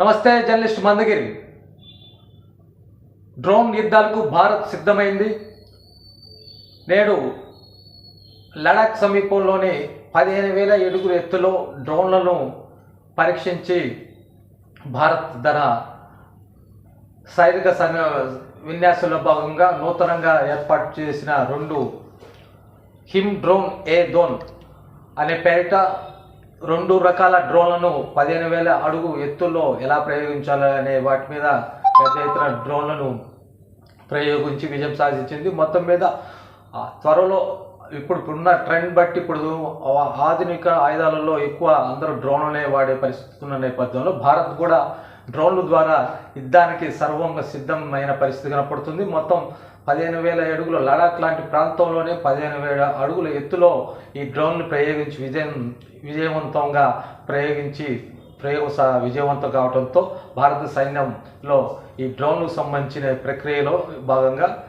నమస్తే journalist Mandagiri. Drone యుద్ధాలకు భారత్ సిద్ధమైంది. నేడు లడాక్ సమీపంలోని పదిహేను వేల ఏడుగురు ఎత్తులో డ్రోన్లను పరీక్షించి భారత్ ధర సైనిక సమ విన్యాసంలో భాగంగా నూతనంగా ఏర్పాటు చేసిన రెండు హిమ్ డ్రోన్ ఏ దోన్ అనే పేరిట రెండు రకాల డ్రోన్లను పదిహేను వేల అడుగు ఎత్తుల్లో ఎలా ప్రయోగించాలి అనే వాటి మీద పెద్ద ఎత్తున డ్రోన్లను ప్రయోగించి విజయం సాధించింది. మొత్తం మీద త్వరలో ఇప్పుడు ఉన్న ట్రెండ్ బట్టి ఇప్పుడు ఆధునిక ఆయుధాలలో ఎక్కువ అందరూ డ్రోన్లనే వాడే పరిస్థితి ఉన్న నేపథ్యంలో భారత్ కూడా డ్రోన్ల ద్వారా యుద్ధానికి సర్వంగా సిద్ధమైన పరిస్థితి కనపడుతుంది. మొత్తం పదిహేను వేల అడుగుల లడాక్ లాంటి ప్రాంతంలోనే పదిహేను వేల అడుగుల ఎత్తులో ఈ డ్రోన్లు ప్రయోగించి విజయం విజయవంతంగా ప్రయోగించి ప్రయోగ విజయవంతం కావడంతో భారత సైన్యంలో ఈ డ్రోన్లకు సంబంధించిన ప్రక్రియలో భాగంగా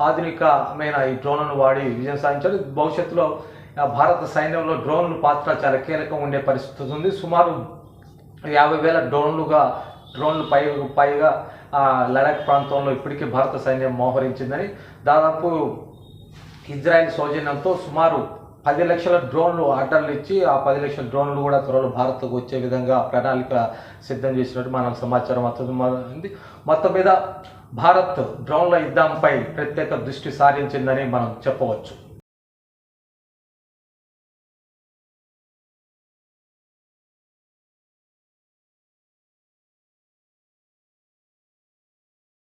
ఆధునికమైన ఈ డ్రోన్లను వాడి విజయం సాధించారు. భవిష్యత్తులో ఆ, భారత సైన్యంలో డ్రోన్ల పాత్ర చాలా కీలకం ఉండే పరిస్థితి ఉంది. సుమారు యాభై వేల డ్రోన్లుగా డ్రోన్లు పై పైగా ఆ, లడాక్ ప్రాంతంలో ఇప్పటికీ భారత సైన్యం మోహరించిందని దాదాపు ఇజ్రాయెల్ సౌజన్యంతో సుమారు పది లక్షల డ్రోన్లు ఆర్డర్లు ఇచ్చి ఆ పది లక్షల డ్రోన్లు కూడా త్వరలో భారత్కు వచ్చే విధంగా ప్రణాళిక సిద్ధం చేసినట్టు మనం సమాచారం అవుతుంది మొత్తం మీద భారత్ డ్రోన్ల యుద్ధంపై ప్రత్యేక దృష్టి సారించిందని మనం చెప్పవచ్చు.